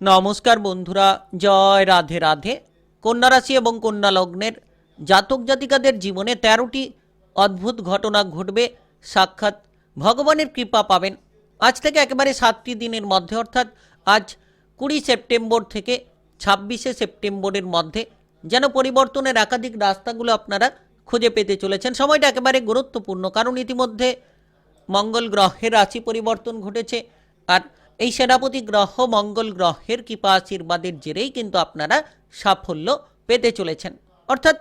নমস্কার বন্ধুরা, জয় রাধে রাধে। কন্যা রাশি এবং কন্যা লগ্নের জাতক জাতিকাদের জীবনে তেরোটি অদ্ভুত ঘটনা ঘটবে, সাক্ষাৎ ভগবানের কৃপা পাবেন। আজ থেকে একেবারে সাতটি দিনের মধ্যে, অর্থাৎ আজ কুড়ি সেপ্টেম্বর থেকে ছাব্বিশে সেপ্টেম্বরের মধ্যে, যেন পরিবর্তনের একাধিক রাস্তাগুলো আপনারা খুঁজে পেতে চলেছেন। সময়টা একেবারে গুরুত্বপূর্ণ, কারণ ইতিমধ্যে মঙ্গল গ্রহের রাশি পরিবর্তন ঘটেছে, আর এই সেনাপতি গ্রহ মঙ্গল গ্রহের কৃপা আশীর্বাদের জেরেই কিন্তু আপনারা সাফল্য পেতে চলেছেন। অর্থাৎ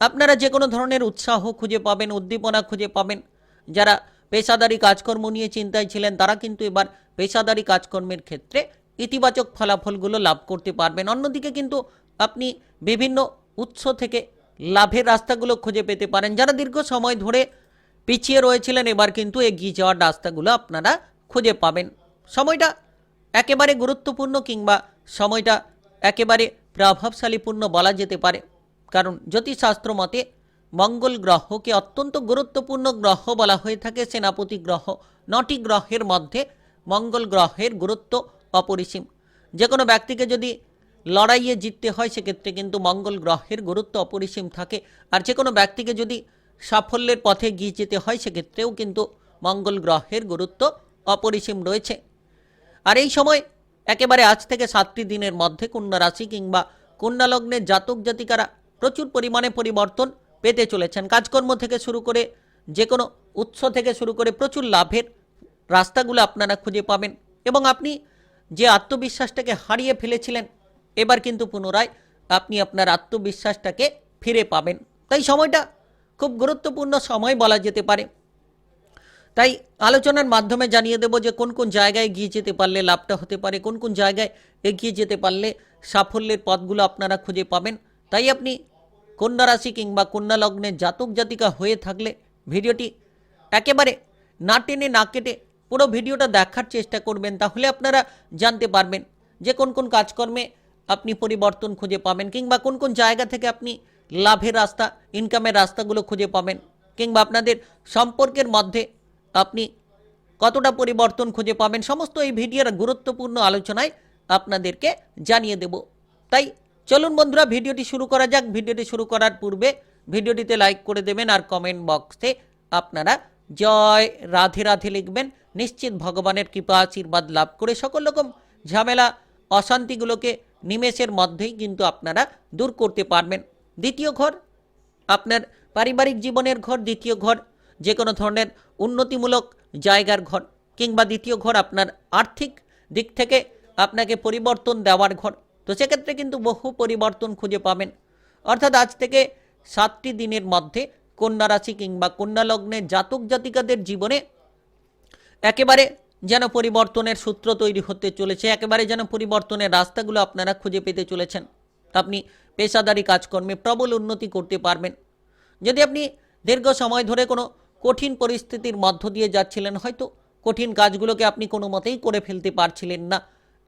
আপনারা যে কোনো ধরনের উৎসাহ খুঁজে পাবেন, উদ্দীপনা খুঁজে পাবেন। যারা পেশাদারি কাজকর্ম নিয়ে চিন্তায় ছিলেন, তারা কিন্তু এবার পেশাদারি কাজকর্মের ক্ষেত্রে ইতিবাচক ফলাফলগুলো লাভ করতে পারবেন। অন্যদিকে কিন্তু আপনি বিভিন্ন উৎস থেকে লাভের রাস্তাগুলো খুঁজে পেতে পারেন। যারা দীর্ঘ সময় ধরে পিছিয়ে রয়েছিলেন, এবার কিন্তু এগিয়ে যাওয়ার রাস্তাগুলো আপনারা খুঁজে পাবেন। সময়টা একেবারে গুরুত্বপূর্ণ কিংবা সময়টা একেবারে প্রভাবশালীপূর্ণ বলা যেতে পারে। কারণ জ্যোতিষশাস্ত্র মতে মঙ্গল গ্রহকে অত্যন্ত গুরুত্বপূর্ণ গ্রহ বলা হয়ে থাকে, সেনাপতি গ্রহ, নটি গ্রহের মধ্যে মঙ্গল গ্রহের গুরুত্ব অপরিসীম। যে কোনো ব্যক্তিকে যদি লড়াইয়ে জিততে হয়, সেক্ষেত্রে কিন্তু মঙ্গল গ্রহের গুরুত্ব অপরিসীম থাকে। আর যে কোনো ব্যক্তিকে যদি সাফল্যের পথে গিয়ে যেতে হয়, সেক্ষেত্রেও কিন্তু মঙ্গল গ্রহের গুরুত্ব অপরিসীম রয়েছে। আর এই সময় একেবারে আজ থেকে সাতটি দিনের মধ্যে কন্যা রাশি কিংবা কন্যা লগ্নের জাতক জাতিকারা প্রচুর পরিমাণে পরিবর্তন পেতে চলেছেন। কাজকর্ম থেকে শুরু করে যে কোনো উৎস থেকে শুরু করে প্রচুর লাভের রাস্তাগুলো আপনারা খুঁজে পাবেন এবং আপনি যে আত্মবিশ্বাসটাকে হারিয়ে ফেলেছিলেন, এবার কিন্তু পুনরায় আপনি আপনার আত্মবিশ্বাসটাকে ফিরে পাবেন। তাই সময়টা খুব গুরুত্বপূর্ণ সময় বলা যেতে পারে। তাই আলোচনার মাধ্যমে জানিয়ে দেব যে কোন কোন জায়গায় এগিয়ে যেতে পারলে লাভটা হতে পারে, কোন কোন জায়গায় এগিয়ে যেতে পারলে সাফল্যের পথগুলো আপনারা খুঁজে পাবেন। তাই আপনি কন্যা রাশি কিংবা কন্যা লগ্নের জাতক জাতিকা হয়ে থাকলে ভিডিওটি একেবারে না টেনে না কেটে পুরো ভিডিওটা দেখার চেষ্টা করবেন, তাহলে আপনারা জানতে পারবেন যে কোন কোন কাজকর্মে আপনি পরিবর্তন খুঁজে পাবেন কিংবা কোন কোন জায়গা থেকে আপনি লাভের রাস্তা ইনকামের রাস্তাগুলো খুঁজে পাবেন কিংবা আপনাদের সম্পর্কের মধ্যে আপনি কতটা পরিবর্তন খুঁজে পাবেন সমস্ত এই ভিডিওর গুরুত্বপূর্ণ আলোচনায় আপনাদেরকে জানিয়ে দেব। তাই চলুন বন্ধুরা, ভিডিওটি শুরু করা যাক। ভিডিওটি শুরু করার পূর্বে ভিডিওটিতে লাইক করে দেবেন আর কমেন্ট বক্সে আপনারা জয় রাধে রাধে লিখবেন। নিশ্চিত ভগবানের কৃপা, আশীর্বাদ লাভ করে সকল রকম ঝামেলা, অশান্তিগুলোকে নিমেষের মধ্যেই কিন্তু আপনারা দূর করতে পারবেন। দ্বিতীয় ঘর, আপনার পারিবারিক জীবনের ঘর, দ্বিতীয় ঘর যে কোনো ধরনের উন্নতিমূলক জায়গার ঘর কিংবা দ্বিতীয় ঘর আপনার আর্থিক দিক থেকে আপনাকে পরিবর্তন দেওয়ার ঘর। তো সেক্ষেত্রে কিন্তু বহু পরিবর্তন খুঁজে পাবেন। অর্থাৎ আজ থেকে সাতটি দিনের মধ্যে কন্যা রাশি কিংবা কন্যা লগ্নের জাতক জাতিকাদের জীবনে একেবারে যেন পরিবর্তনের সূত্র তৈরি হতে চলেছে, একেবারে যেন পরিবর্তনের রাস্তাগুলো আপনারা খুঁজে পেতে চলেছেন। আপনি পেশাদারি কাজকর্মে প্রবল উন্নতি করতে পারবেন। যদি আপনি দীর্ঘ সময় ধরে কোনো কঠিন পরিস্থিতির মধ্য দিয়ে যাচ্ছিলেন, হয়তো কঠিন কাজগুলোকে আপনি কোনো মতেই করে ফেলতে পারছিলেন না।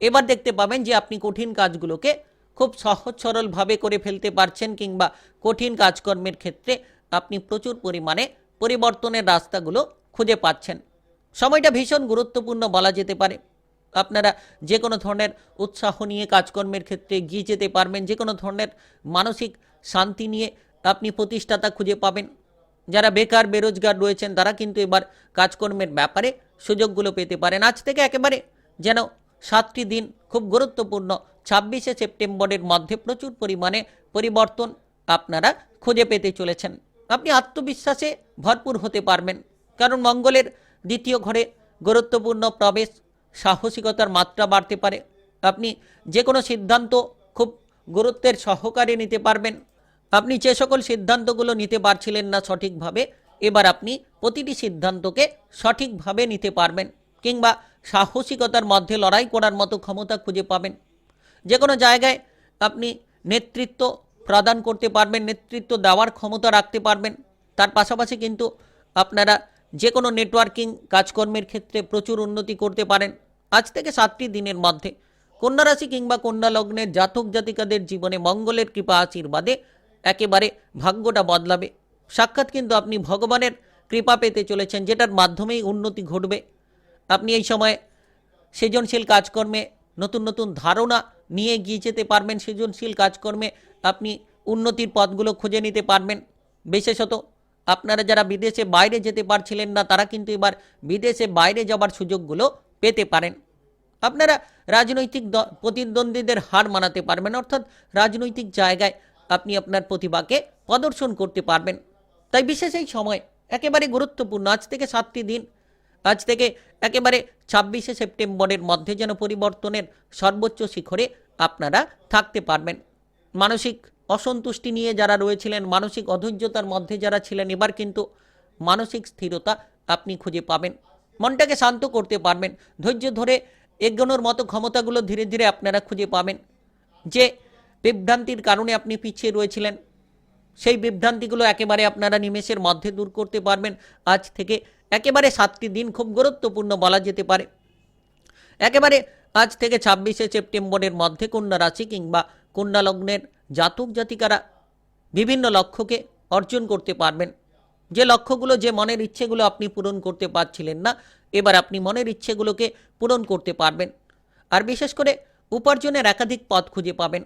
এবার দেখতে পাবেন যে আপনি কঠিন কাজগুলোকে খুব সহজ সরলভাবে করে ফেলতে পারছেন কিংবা কঠিন কাজকর্মের ক্ষেত্রে আপনি প্রচুর পরিমাণে পরিবর্তনের রাস্তাগুলো খুঁজে পাচ্ছেন। সময়টা ভীষণ গুরুত্বপূর্ণ বলা যেতে পারে। আপনারা যে কোনো ধরনের উৎসাহ নিয়ে কাজকর্মের ক্ষেত্রে এগিয়ে যেতে পারবেন, যে কোনো ধরনের মানসিক শান্তি নিয়ে আপনি প্রতিষ্ঠাতা খুঁজে পাবেন। যারা বেকার, বেরোজগার রয়েছেন, তারা কিন্তু এবার কাজকর্মের ব্যাপারে সুযোগগুলো পেতে পারেন। আজ থেকে একেবারে যেন সাতটি দিন খুব গুরুত্বপূর্ণ। ছাব্বিশে সেপ্টেম্বরের মধ্যে প্রচুর পরিমাণে পরিবর্তন আপনারা খুঁজে পেতে চলেছেন। আপনি আত্মবিশ্বাসে ভরপুর হতে পারবেন। কারণ মঙ্গলের দ্বিতীয় ঘরে গুরুত্বপূর্ণ প্রবেশ সাহসিকতার মাত্রা বাড়তে পারে। আপনি যে কোনো সিদ্ধান্ত খুব গুরুত্বের সহকারে নিতে পারবেন। আপনি যে সকল সিদ্ধান্তগুলো নিতে পারছিলেন না সঠিকভাবে, এবার আপনি প্রতিটি সিদ্ধান্তকে সঠিকভাবে নিতে পারবেন কিংবা সাহসিকতার মধ্যে লড়াই করার মতো ক্ষমতা খুঁজে পাবেন। যে কোনো জায়গায় আপনি নেতৃত্ব প্রদান করতে পারবেন, নেতৃত্ব দেওয়ার ক্ষমতা রাখতে পারবেন। তার পাশাপাশি কিন্তু আপনারা যে কোনো নেটওয়ার্কিং কাজকর্মের ক্ষেত্রে প্রচুর উন্নতি করতে পারেন। আজ থেকে সাতটি দিনের মধ্যে। কন্যা রাশি কিংবা কন্যা লগ্নের জাতক জাতিকাদের জীবনে মঙ্গলের কৃপা আশীর্বাদে একেবারে ভাগ্যটা বদলাবে। সাক্ষাৎ কিন্তু আপনি ভগবানের কৃপা পেতে চলেছেন, যেটার মাধ্যমেই উন্নতি ঘটবে। আপনি এই সময় সৃজনশীল কাজকর্মে নতুন নতুন ধারণা নিয়ে এগিয়ে যেতে পারবেন। সৃজনশীল কাজকর্মে আপনি উন্নতির পথগুলো খুঁজে নিতে পারবেন। বিশেষত আপনারা যারা বিদেশে বাইরে যেতে পারছিলেন না, তারা কিন্তু এবার বিদেশে বাইরে যাবার সুযোগগুলো পেতে পারেন। আপনারা রাজনৈতিক প্রতিদ্বন্দ্বীদের হার মানাতে পারবেন, অর্থাৎ রাজনৈতিক জায়গায় আপনি আপনার প্রতিভাকে প্রদর্শন করতে পারবেন। তাই বিশেষ এই সময় একেবারে গুরুত্বপূর্ণ। আজ থেকে সাতটি দিন। আজ থেকে একেবারে ছাব্বিশে সেপ্টেম্বরের মধ্যে যেন পরিবর্তনের সর্বোচ্চ শিখরে আপনারা থাকতে পারবেন। মানসিক অসন্তুষ্টি নিয়ে যারা রয়েছিলেন, মানসিক অধৈর্যতার মধ্যে যারা ছিলেন, এবার কিন্তু মানসিক স্থিরতা আপনি খুঁজে পাবেন। মনটাকে শান্ত করতে পারবেন। ধৈর্য ধরে এগোনোর মতো ক্ষমতাগুলো ধীরে ধীরে আপনারা খুঁজে পাবেন। যে বিভ্রান্তির কারণে আপনি পিছিয়ে রয়েছিলেন। সেই বিভ্রান্তিগুলো একেবারে আপনারা নিমেষের মধ্যে দূর করতে পারবেন। আজ থেকে একেবারে সাতটি দিন খুব গুরুত্বপূর্ণ বলা যেতে পারে। একেবারে আজ থেকে ছাব্বিশে সেপ্টেম্বরের মধ্যে কন্যা রাশি কিংবা কন্যা লগ্নের জাতক জাতিকারা বিভিন্ন লক্ষ্যকে অর্জন করতে পারবেন। যে লক্ষ্যগুলো, যে মনের ইচ্ছেগুলো আপনি পূরণ করতে পারছিলেন না, এবার আপনি মনের ইচ্ছেগুলোকে পূরণ করতে পারবেন। আর বিশেষ করে উপার্জনের একাধিক পথ খুঁজে পাবেন।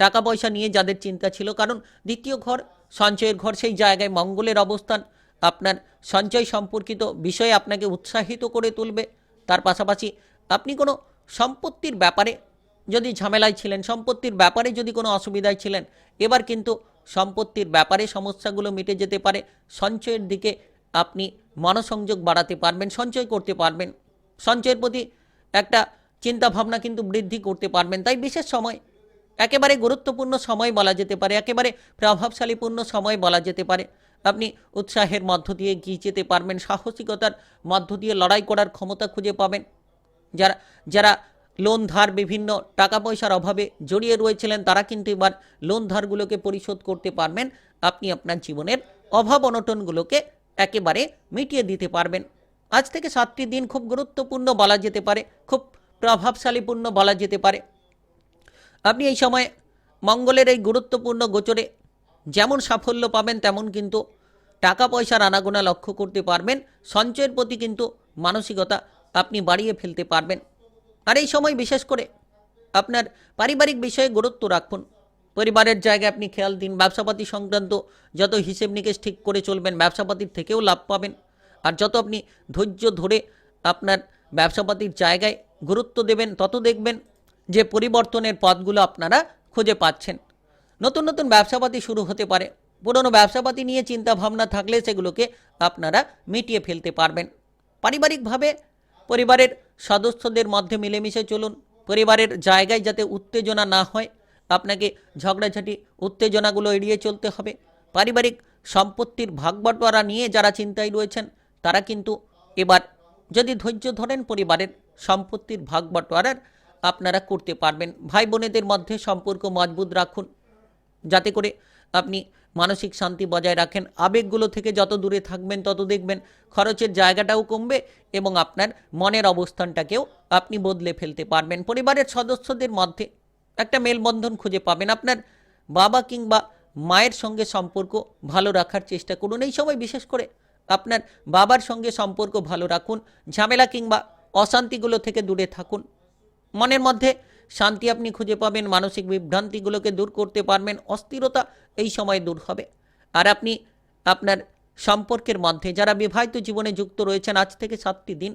টাকা পয়সা নিয়ে যাদের চিন্তা ছিল, কারণ দ্বিতীয় ঘর, সঞ্চয়ের ঘর, সেই জায়গায় মঙ্গলের অবস্থান, আপনার সঞ্চয় সম্পর্কিত বিষয়ে আপনাকে উৎসাহিত করে তুলবে। তার পাশাপাশি আপনি কোনো সম্পত্তির ব্যাপারে যদি ঝামেলায় ছিলেন, সম্পত্তির ব্যাপারে যদি কোনো অসুবিধায় ছিলেন, এবার কিন্তু সম্পত্তির ব্যাপারে সমস্যাগুলো মিটে যেতে পারে। সঞ্চয়ের দিকে আপনি মনসংযোগ বাড়াতে পারবেন, সঞ্চয় করতে পারবেন। সঞ্চয়ের প্রতি একটা চিন্তা ভাবনা কিন্তু বৃদ্ধি করতে পারবেন। তাই বিশেষ সময় একেবারে গুরুত্বপূর্ণ সময় বলা যেতে পারে, একেবারে প্রভাবশালীপূর্ণ সময় বলা যেতে পারে। আপনি উৎসাহের মধ্য দিয়ে গিয়ে যেতে পারবেন, সাহসিকতার মধ্য দিয়ে লড়াই করার ক্ষমতা খুঁজে পাবেন। যারা যারা লোন ধার বিভিন্ন টাকা পয়সার অভাবে জড়িয়ে রয়েছিলেন, তারা কিন্তু এবার লোন ধারগুলোকে পরিশোধ করতে পারবেন। আপনি আপনার জীবনের অভাব অনটনগুলোকে একেবারে মিটিয়ে দিতে পারবেন। আজ থেকে সাতটি দিন খুব গুরুত্বপূর্ণ বলা যেতে পারে, খুব প্রভাবশালীপূর্ণ বলা যেতে পারে। আপনি এই সময় মঙ্গলের এই গুরুত্বপূর্ণ গোচরে যেমন সাফল্য পাবেন, তেমন কিন্তু টাকা পয়সার আনাগোনা লক্ষ্য করতে পারবেন। সঞ্চয়ের প্রতি কিন্তু মানসিকতা আপনি বাড়িয়ে ফেলতে পারবেন। আর এই সময় বিশেষ করে আপনার পারিবারিক বিষয়ে গুরুত্ব রাখুন। পরিবারের জায়গায় আপনি খেয়াল দিন, ব্যবসাপাতি সংক্রান্ত যত হিসেব নিকেশ ঠিক করে চলবেন, ব্যবসাপাতির থেকেও লাভ পাবেন। আর যত আপনি ধৈর্য ধরে আপনার ব্যবসাপাতির জায়গায় গুরুত্ব দেবেন, তত দেখবেন যে পরিবর্তনের পথগুলো আপনারা খুঁজে পাচ্ছেন। নতুন নতুন ব্যবসাপাতি শুরু হতে পারে। পুরনো ব্যবসাপাতি নিয়ে চিন্তা ভাবনা থাকলে সেগুলোকে আপনারা মিটিয়ে ফেলতে পারবেন। পারিবারিকভাবে পরিবারের সদস্যদের মধ্যে মিলেমিশে চলুন। পরিবারের জায়গায় যাতে উত্তেজনা না হয়, আপনাকে ঝগড়াঝাটি, উত্তেজনাগুলো এড়িয়ে চলতে হবে। পারিবারিক সম্পত্তির ভাগ বাটোয়ারা নিয়ে যারা চিন্তায় রয়েছেন, তারা কিন্তু এবার যদি ধৈর্য ধরেন পরিবারের সম্পত্তির ভাগ বাটোয়ারার আপনারা করতে পারবেন। ভাই বোনেদের মধ্যে সম্পর্ক মজবুত রাখুন। যাতে করে আপনি মানসিক শান্তি বজায় রাখেন। আবেগগুলো থেকে যত দূরে থাকবেন, তত দেখবেন খরচের জায়গাটাও কমবে এবং আপনার মনের অবস্থানটাকেও আপনি বদলে ফেলতে পারবেন। পরিবারের সদস্যদের মধ্যে একটা মেলবন্ধন খুঁজে পাবেন। আপনার বাবা কিংবা মায়ের সঙ্গে সম্পর্ক ভালো রাখার চেষ্টা করুন। এই সময় বিশেষ করে আপনার বাবার সঙ্গে সম্পর্ক ভালো রাখুন। ঝামেলা কিংবা অশান্তিগুলো থেকে দূরে থাকুন। মনের মধ্যে শান্তি আপনি খুঁজে পাবেন, মানসিক বিভ্রান্তিগুলোকে দূর করতে পারবেন, অস্থিরতা এই সময় দূর হবে। আর আপনি আপনার সম্পর্কের মধ্যে যারা বিবাহিত জীবনে যুক্ত রয়েছেন, আজ থেকে সাতটি দিন,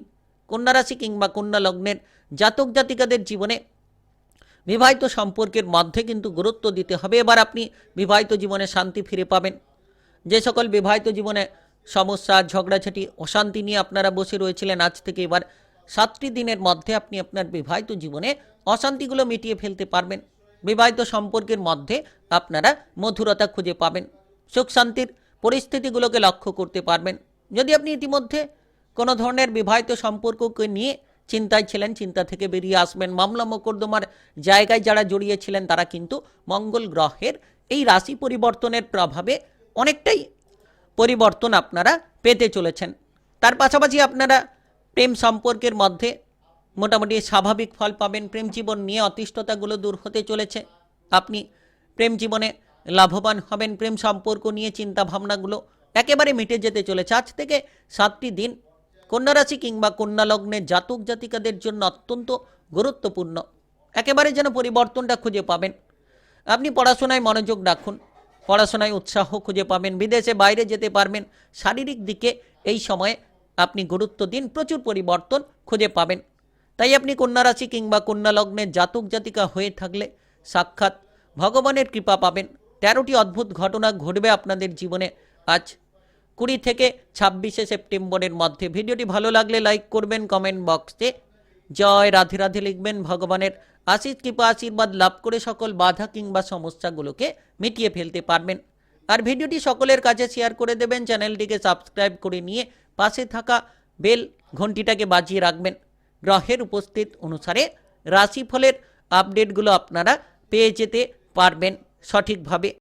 কন্যা রাশি কিংবা কন্যা লগ্নের জাতক জাতিকাদের জীবনে বিবাহিত সম্পর্কের মধ্যে কিন্তু গুরুত্ব দিতে হবে। এবার আপনি বিবাহিত জীবনে শান্তি ফিরে পাবেন। যে সকল বিবাহিত জীবনে সমস্যা, ঝগড়াঝাটি, অশান্তি নিয়ে আপনারা বসে রয়েছিলেন, আজ থেকে এবার সাতটি দিনের মধ্যে আপনি আপনার বিবাহিত জীবনে অশান্তিগুলো মিটিয়ে ফেলতে পারবেন। বিবাহিত সম্পর্কের মধ্যে আপনারা মধুরতা খুঁজে পাবেন। সুখ শান্তির পরিস্থিতিগুলোকে লক্ষ্য করতে পারবেন। যদি আপনি ইতিমধ্যে কোনো ধরনের বিবাহিত সম্পর্ককে নিয়ে চিন্তায় ছিলেন, চিন্তা থেকে বেরিয়ে আসবেন, মামলা মোকদ্দমার জায়গায় যারা জড়িয়েছিলেন, তারা কিন্তু মঙ্গল গ্রহের এই রাশি পরিবর্তনের প্রভাবে অনেকটাই পরিবর্তন আপনারা পেতে চলেছেন। তার পাশাপাশি আপনারা প্রেম সম্পর্কের মধ্যে মোটামুটি স্বাভাবিক ফল পাবেন। প্রেম জীবন নিয়ে অতিষ্ঠতাগুলো দূর হতে চলেছে। আপনি প্রেম জীবনে লাভবান হবেন। প্রেম সম্পর্ক নিয়ে চিন্তা ভাবনাগুলো একেবারে মিটে যেতে চলেছে। আজ থেকে সাতটি দিন কন্যা রাশি কিংবা কন্যা লগ্নের জাতক জাতিকাদের জন্য অত্যন্ত গুরুত্বপূর্ণ। একেবারে যেন পরিবর্তনটা খুঁজে পাবেন। আপনি পড়াশোনায় মনোযোগ রাখুন। পড়াশোনায় উৎসাহ খুঁজে পাবেন। বিদেশে বাইরে যেতে পারবেন। শারীরিক দিকে এই সময়ে আপনি গুরুত্ব দিন, প্রচুর পরিবর্তন খুঁজে পাবেন। তাই আপনি কন্যা রাশি কিংবা কন্যা লগ্নের জাতক জাতিকা হয়ে থাকলে সাক্ষাৎ ভগবানের কৃপা পাবেন। তেরোটি অদ্ভুত ঘটনা ঘটবে আপনাদের জীবনে আজ। কুড়ি থেকে ছাব্বিশে সেপ্টেম্বরের মধ্যে ভিডিওটি ভালো লাগলে লাইক করবেন, কমেন্ট বক্সে জয় রাধে রাধে লিখবেন। ভগবানের আশিস কৃপা, আশীর্বাদ লাভ করে সকল বাধা কিংবা সমস্যাগুলোকে মিটিয়ে ফেলতে পারবেন। আর ভিডিওটি সকলের কাছে শেয়ার করে দেবেন। চ্যানেলটিকে সাবস্ক্রাইব করে নিয়ে পাশে থাকা বেল ঘন্টিটাকে বাজিয়ে রাখবেন। গ্রহের উপস্থিত অনুসারে রাশিফলের আপডেটগুলো আপনারা পেয়ে যেতে পারবেন সঠিকভাবে।